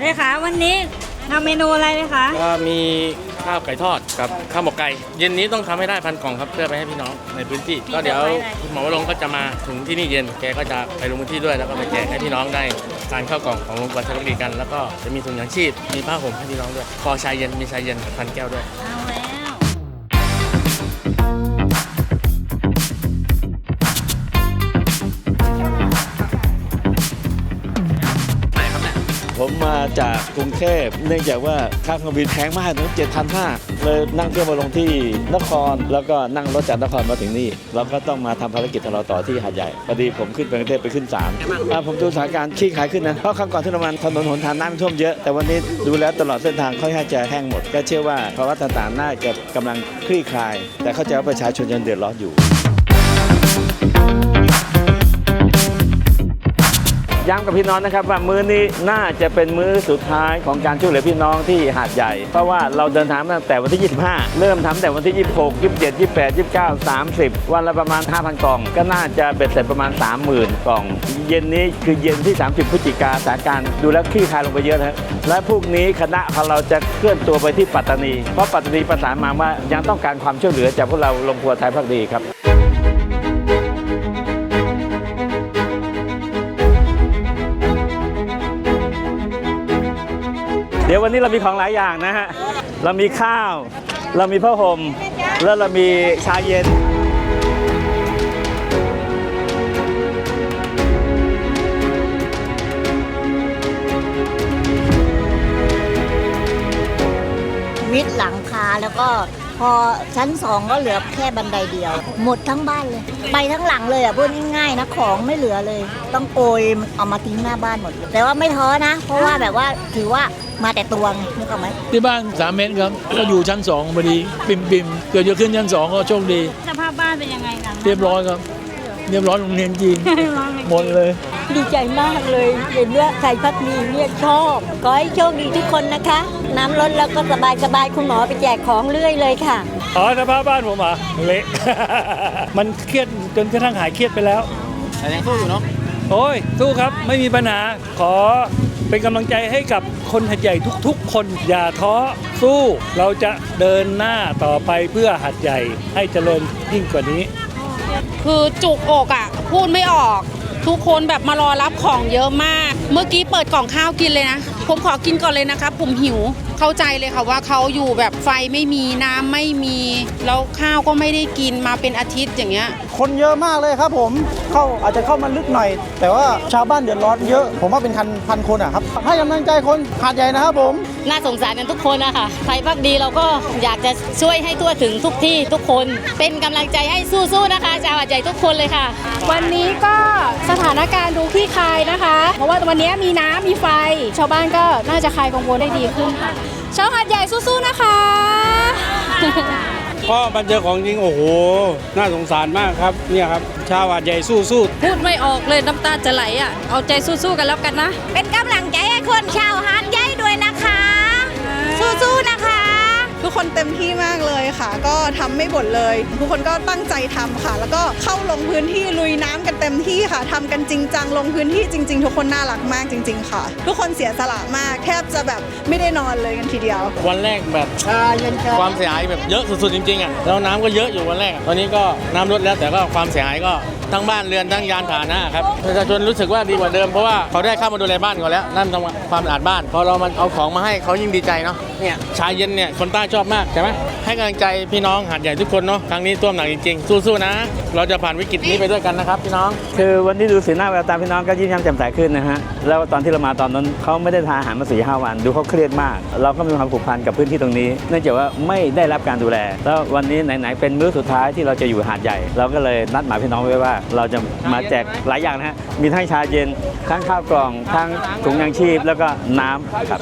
เลยค่ะ วันนี้ทำเมนูอะไรเลยคะก็มีข้าวไก่ทอดกับข้าวหมกไก่ เย็นนี้ต้องทำให้ได้พันกล่องครับเพื่อไปให้พี่น้องในพื้นที่ ก็เดี๋ยวคุณหมอวรงค์ก็จะมาถึงที่นี่เย็น แกก็จะไปลงพื้นที่ด้วยแล้วก็ไปแจกให้พี่น้องได้ทานข้าวกล่องของโรงพยาบาลชลบุรีกัน แล้วก็จะมีถุงยางชีพมีผ้าห่มให้พี่น้องด้วยคอชายเย็นมีชายเย็นพันแก้วด้วยเอา ผมมาจากกรุงเทพเนื่องจากว่าค่าเครื่องบินแพงมากถึงเจ็ดพันห้าเลยนั่งเครื่องมาลงที่นคร แล้วก็นั่งรถจากนครมาถึงนี่เราก็ต้องมาทำภารกิจของเราต่อที่หาดใหญ่พอดีผมขึ้นไปกรุงเทพไปขึ้นศาลผมดูสถานการณ์ขี้ขายขึ้นนะเพราะครั้งก่อนที่เรามาถนนหนทางน้ำท่วมเยอะแต่วันนี้ดูแล้วตลอดเส้นทางค่อยๆจะแห้งหมด ก็เชื่อว่าภาวะต่างๆน่าจะกำลังคลี่คลาย แต่เข้าใจว่าประชาชนยังเดือดร้อนอยู่ ย้ำกับพี่น้องนะครับว่ามื้อนี้น่าจะเป็นมื้อสุดท้ายของการช่วยเหลือพี่น้องที่หาดใหญ่ เพราะว่าเราเดินทางตั้งแต่วันที่ 25 เริ่มทำแต่วันที่ 26 27 28 29 30 วันละประมาณ 5,000 กล่อง ก็น่าจะเป็นเสร็จประมาณ 30,000 กล่อง เย็นนี้คือเย็นที่ 30 พฤศจิกาสถานการณ์ดูแล้วคลี่คลายลงไปเยอะนะและพรุ่งนี้คณะของเราจะเคลื่อนตัวไปที่ปัตตานี เพราะปัตตานีประสานมาว่ายังต้องการความช่วยเหลือจากพวกเราลงครัวไทยพักดีครับ ดี๋ยววันนี้เรามีของหลายอย่างนะฮะ เรามีข้าว เรามีผ้าห่ม แล้วเรามีชาเย็นมิดหลังคาแล้วก็ พอชั้นสองก็เหลือแค่บันไดเดียว หมดทั้งบ้านเลย ไปทั้งหลังเลยอะพูดง่ายๆนะของไม่เหลือเลย ต้องโกยเอามาทิ้งหน้าบ้านหมดเลยแต่ว่าไม่ท้อนะ เพราะว่าแบบว่าถือว่ามาแต่ตัวไงนึกออกไหมที่บ้าน 3 เมตรครับ ก็อยู่ชั้น2พอดีปิมปิมๆเกิดจะขึ้นชั้น 2 ก็โชคดี สภาพบ้านเป็นยังไงคะเรียบร้อยครับ เรียบร้อยโรงเรียนจีนหมดเลย ดีใจมากเลยเห็นว่าไทยพักดีเนี่ยชอบ ขอให้โชคดีทุกคนนะคะ น้ำลดแล้วก็สบายสบายๆคุณหมอไปแจกของเรื่อยเลยค่ะอ๋อสภาพบ้านผมอะเละ มันเครียดจนกระทั่งหายเครียดไปแล้วแต่ยังสู้อยู่เนาะโอ้ยสู้ครับไม่มีปัญหาขอเป็นกำลังใจให้กับคนหัดใหญ่ทุกๆ คนอย่าท้อสู้เราจะเดินหน้าต่อไปเพื่อหัดใหญ่ให้เจริญยิ่งกว่านี้ คือจุกอกอะ พูดไม่ออก ทุกคนแบบมารอรับของเยอะมาก เมื่อกี้เปิดกล่องข้าวกินเลยนะ ผมขอกินก่อนเลยนะครับ ผมหิว เข้าใจเลยค่ะว่าเขาอยู่แบบไฟไม่มีน้ำไม่มี แล้วข้าวก็ไม่ได้กินมาเป็นอาทิตย์อย่างเงี้ย คนเยอะมากเลยครับผมเข้าอาจจะเข้ามาลึกหน่อย แต่ว่าชาวบ้านเดือดร้อนเยอะ ผมว่าเป็นพันพันคนอะครับให้กำลังใจคนหาดใหญ่นะครับผม น่าสงสารกันทุกคนนะคะไทยพักดีเราก็อยากจะช่วยให้ทั่วถึงทุกที่ทุกคน เป็นกำลังใจให้สู้ๆนะคะชาวหาดใหญ่ทุกคนเลยค่ะ วันนี้ก็ สถานการณ์ดูที่คลายนะคะ เพราะว่าวันนี้มีน้ำมีไฟ ชาวบ้านก็น่าจะคลายกังวลได้ดีขึ้นค่ะชาวหาดใหญ่สู้ๆนะคะก็มาเจอของจริงโอ้โห น่าสงสารมากครับเนี่ยครับ ชาวหาดใหญ่สู้ๆพูดไม่ออกเลยน้ำตาจะไหลอะเอาใจสู้ๆกันแล้วกันนะ ก็ทำไม่บ่นเลย ทุกคนก็ตั้งใจทำค่ะ แล้วก็เข้าลงพื้นที่ลุยน้ำกันเต็มที่ค่ะทำกันจริงจังลงพื้นที่จริง ๆ ทุกคนน่ารักมากจริง ๆ ค่ะ ทุกคนเสียสละมากแทบจะแบบไม่ได้นอนเลยกันทีเดียว วันแรกแบบความเสียหายแบบเยอะสุดๆจริงๆอะแล้วน้ำก็เยอะอยู่วันแรกอะตอนนี้ก็น้ำลดแล้วแต่ก็ความเสียหายก็ทั้งบ้านเรือนทั้งยานพาหนะครับประชาชนรู้สึกว่าดีกว่าเดิมเพราะว่าเขาได้เข้ามาดูแลบ้านก่อนแล้วนั่นทำความสะอาดบ้าน พอเรามันเอาของมาให้เขายิ่งดีใจเนาะเนี่ยชาเย็นเนี่ยคนใต้ชอบมากใช่ไหม ให้กำลังใจพี่น้องหาดใหญ่ทุกคนเนาะครั้งนี้ท่วมหนักจริงๆ สู้ๆนะ เราจะผ่านวิกฤตนี้ไปด้วยกันนะครับพี่น้อง คือวันนี้ดูสีหน้าแววตาพี่น้องก็ยิ้มแย้มแจ่มใสขึ้นนะฮะแล้วตอนที่เรามาตอนนั้นเขาไม่ได้ทานอาหารมาสี่ห้าวัน ดูเขาเครียดมาก เราก็มีความผูกพันกับพื้นที่ตรงนี้ เนื่องจากว่าไม่ได้รับการดูแล แล้ววันนี้ไหนๆเป็นมื้อสุดท้ายที่เราจะอยู่หาดใหญ่ เราก็เลยนัดหมายพี่น้องไว้ว่า เราจะมาแจกหลายอย่างนะฮะมีทั้งชาเย็นทั้งข้าวกล่องทั้งถุงยางชีพแล้วก็น้ำครับ